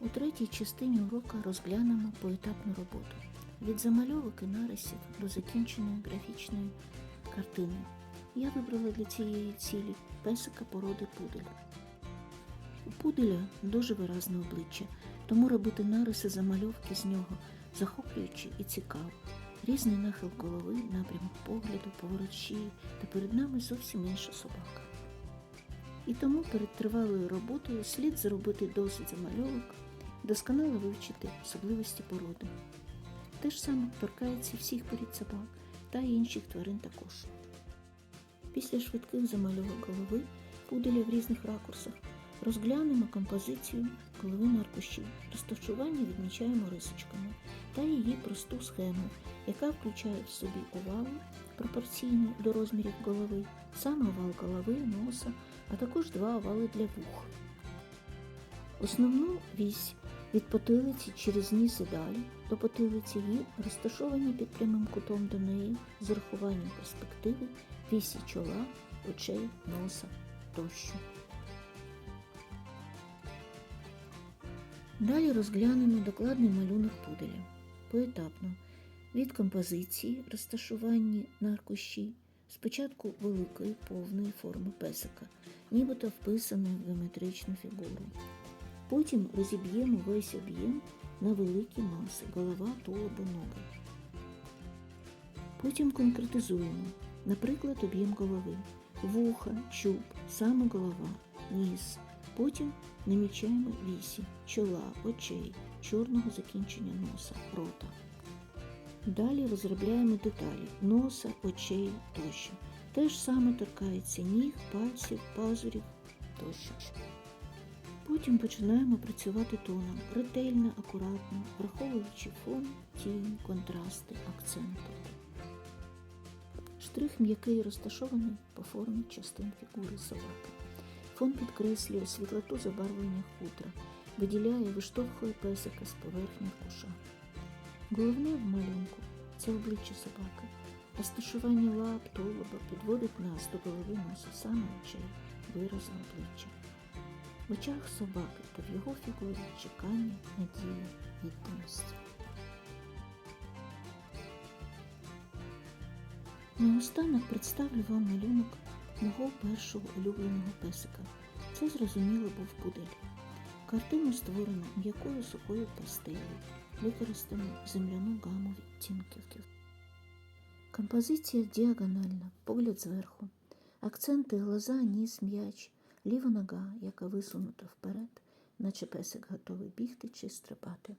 У третій частині урока розглянемо поетапну роботу від замальовок і нарисів до закінченої графічної картини. Я вибрала для цієї цілі песика породи пудель. У пуделя дуже виразне обличчя, тому робити нариси замальовки з нього захоплююче і цікаво. Різний нахил голови, напрямок погляду, поворот шиї, та перед нами зовсім інша собака. І тому перед тривалою роботою слід зробити досить замальовок, досконало вивчити особливості породи. Те ж саме торкається всіх порід собак та інших тварин також. Після швидких замальовок голови пуделя в різних ракурсах розглянемо композицію голови на аркуші. Розташування відмічаємо рисочками та її просту схему, яка включає в собі овали пропорційні до розмірів голови, саме овал голови, носа, а також два овали для вух. Основну вісь від потилиці через ніс і далі до потилиці і розташовані під прямим кутом до неї з урахуванням перспективи вісі чола, очей, носа тощо. Далі розглянемо докладний малюнок пуделя. Поетапно. Від композиції, розташування на аркуші, спочатку великої повної форми песика, нібито вписаної в геометричну фігуру. Потім розіб'ємо весь об'єм на великі маси голова, тулуб, ноги. Потім конкретизуємо, наприклад, об'єм голови, вуха, чуб, саме голова, ніс. Потім намічаємо вісі, чола, очей, чорного закінчення носа, рота. Далі розробляємо деталі носа, очей тощо. Те ж саме торкається ніг, пальців, пазурів тощо. Потім починаємо працювати тоном ретельно, акуратно, враховуючи фон, тінь, контрасти, акценти. Штрих м'який розташований по формі частин фігури собаки. Фон підкреслює світлоту забарвлення хутра, виділяє, виштовхує песика з поверхні куша. Головне в малюнку це обличчя собаки. Розташування лап, тулуба підводить нас до голови носа, саме очей, виразу обличчя. В очах собаки та в його фігурі чекання, надія, відданість. Наостанок представлю вам малюнок мого першого улюбленого песика. Це зрозуміло був пудель. Картину створено м'якою сухою пастелью, використано земляну гаму відтінків. Композиція діагональна, погляд зверху. Акценти глаза, ніс, м'яч, ліва нога, яка висунута вперед, наче песик готовий бігти чи стрибати.